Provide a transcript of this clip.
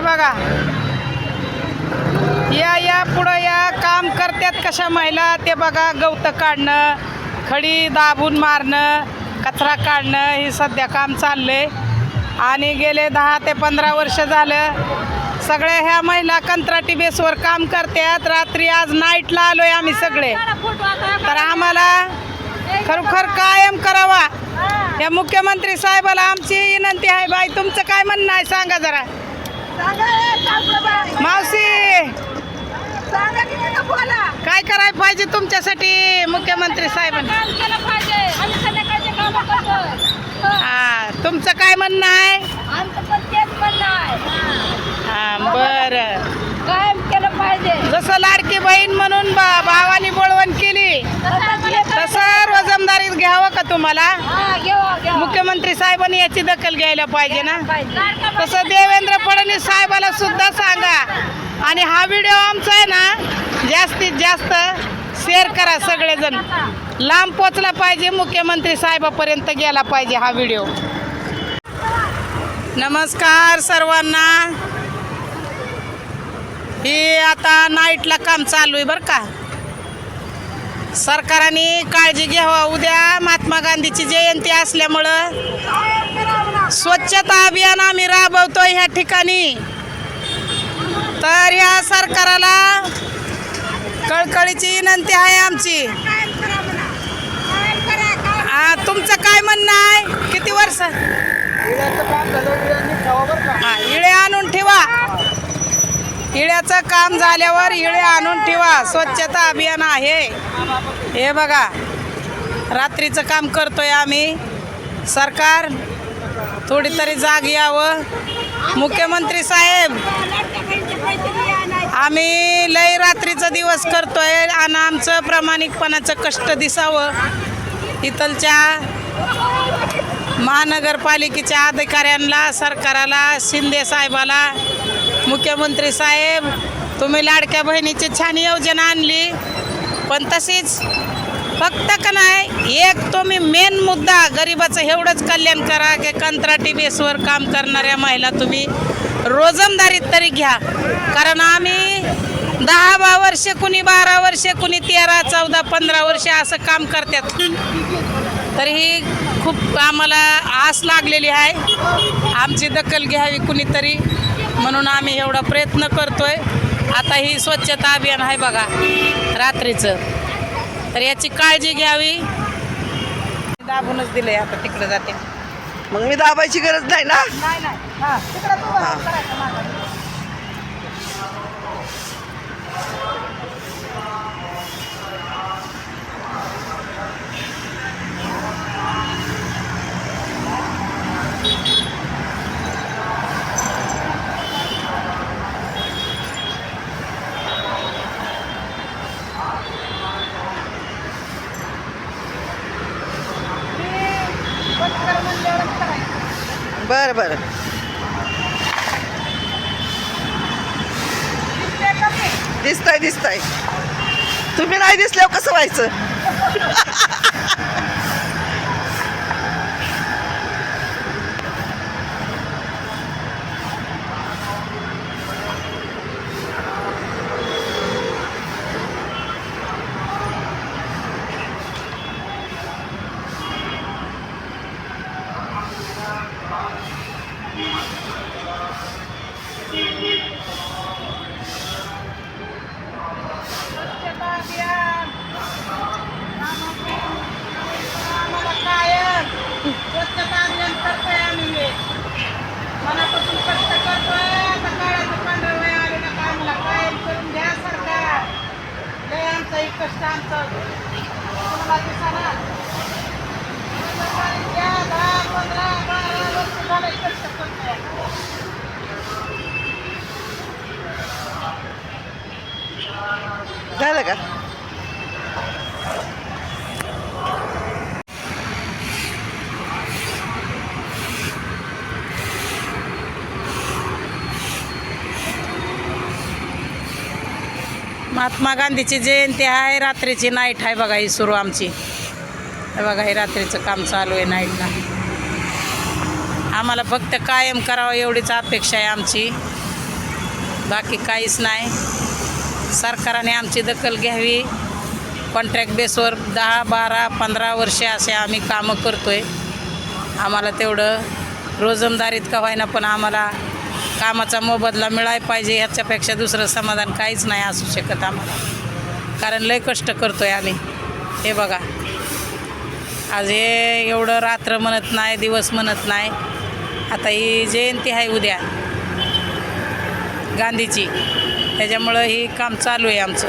हे बघा. या या पुढं या. काम करतात कशा महिला? ते बघा गवतं काढणं खडी दाबून मारणं कचरा काढणं हे सध्या काम चाललंय. आणि गेले दहा ते पंधरा वर्ष झालं. सगळ्या ह्या महिला कंत्राटी बेसवर काम करतात रात्री आज नाईटला आलोय आम्ही सगळे. तर आम्हाला खरोखर कायम करावा. या मुख्यमंत्री साहेबाला आमची विनंती आहे. बाई तुमचं काय म्हणणं आहे? सांगा जरा. मावशी! काय करायला पाहिजे तुमच्यासाठी? मुख्यमंत्री साहेबांना हा. तुमचं काय म्हणणं आहे? हा. बरं. जसं लाडकी बहीण म्हणून भावानी बोळवण केली तसं रोजमदारीत घ्यावं का तुम्हाला? मुख्यमंत्री साहेबांनी याची दखल घ्यायला पाहिजे ना? तसं देवेंद्र फडणवीस साहेबाला सुद्धा सांगा. आणि हा व्हिडिओ आमचा आहे ना जास्तीत जास्त शेअर करा सगळेजण. लांब पोचला पाहिजे मुख्यमंत्री साहेबापर्यंत गेला पाहिजे हा व्हिडिओ. नमस्कार सर्वांना. हे आता नाईटला काम चालू आहे बरं का? सरकारने काळजी घ्यावा. उद्या महात्मा गांधीची जयंती असल्यामुळं स्वच्छता अभियान आम्ही राबवतो ह्या ठिकाणी. तर या सरकाराला कळकळीची विनंती आहे आमची. आ, तुमचं काय म्हणणं आहे? किती वर्ष? इळे आणून ठेवा. इळ्याचं काम झाल्यावर इळे आणून ठेवा. स्वच्छता अभियान आहे. हे बघा. रात्रीचं काम करतोय आम्ही. सरकार थोडी तरी जाग यावं. मुख्यमंत्री साहेब आम्ही लय रात्रीचा दिवस करतोय आणि आमचं प्रामाणिकपणाचं कष्ट दिसावं. इथलच्या महानगरपालिकेच्या अधिकाऱ्यांना सरकाराला शिंदे साहेबाला मुख्यमंत्री साहेब तुम्ही लाडक्या बहिणीची छान योजना आणली. पण तशीच फक्त का नाही एक तुम्ही मेन मुद्दा गरिबाचं एवढंच कल्याण करा की कंत्राटी बेसवर काम करणाऱ्या महिला तुम्ही रोजमदारीत तरी घ्या. कारण आम्ही दहा बा वर्षे कुणी बारा वर्षे कुणी तेरा चौदा पंधरा वर्षे असं काम करतात. तर ही खूप आम्हाला आस लागलेली आहे. आमची दखल घ्यावी कुणीतरी. म्हणून आम्ही एवढा प्रयत्न करतोय. आता ही स्वच्छता अभियान आहे बघा रात्रीचं. तर याची काळजी घ्यावी. दाबूनच दिलंय आता तिकडे जाते. मग मी दाबायची गरज नाही ना? नाही नाही हा तिकडं तू हा. करायचं माझं. बंद कर म्हणल्यावरच करायचं. बरं बरं. दिसतंय का दिसतंय. तुम्ही नाही दिसल्यावर कसं व्हायचं स्वच्छता अभियान. आम्हाला कायम स्वच्छता अभियान करतोय आम्ही हे. मनापासून कष्ट करतोय आता काळाचं पांढरं वय आलेलं का आम्हाला कायम करून घ्या सरकार लय आमचं हे कष्ट आमचं तुम्हाला दिसणार घ्या दहा पंधरा बारा वर्ष झालं कष्ट करतोय झालं का महात्मा गांधीची जयंती आहे रात्रीची नाईट आहे बघा ही सुरू आमची. बघा हे रात्रीचं काम चालू आहे नाईटला आम्हाला फक्त कायम करावं एवढीच अपेक्षा आहे आमची. बाकी काहीच नाही. सरकारने आमची दखल घ्यावी. कॉन्ट्रॅक्ट बेसवर दहा बारा पंधरा वर्षे असे आम्ही कामं करतो आहे आम्हाला तेवढं रोजमदारीत का होईना पण आम्हाला कामाचा मोबदला मिळायला पाहिजे ह्याच्यापेक्षा दुसरं समाधान काहीच नाही असू शकत आम्हाला. कारण लय कष्ट करतो आहे आम्ही. हे बघा. आज हे एवढं रात्र म्हणत नाही दिवस म्हणत नाही. आता ही जयंती आहे उद्या. गांधीची त्याच्यामुळं ही काम चालू आहे आमचं.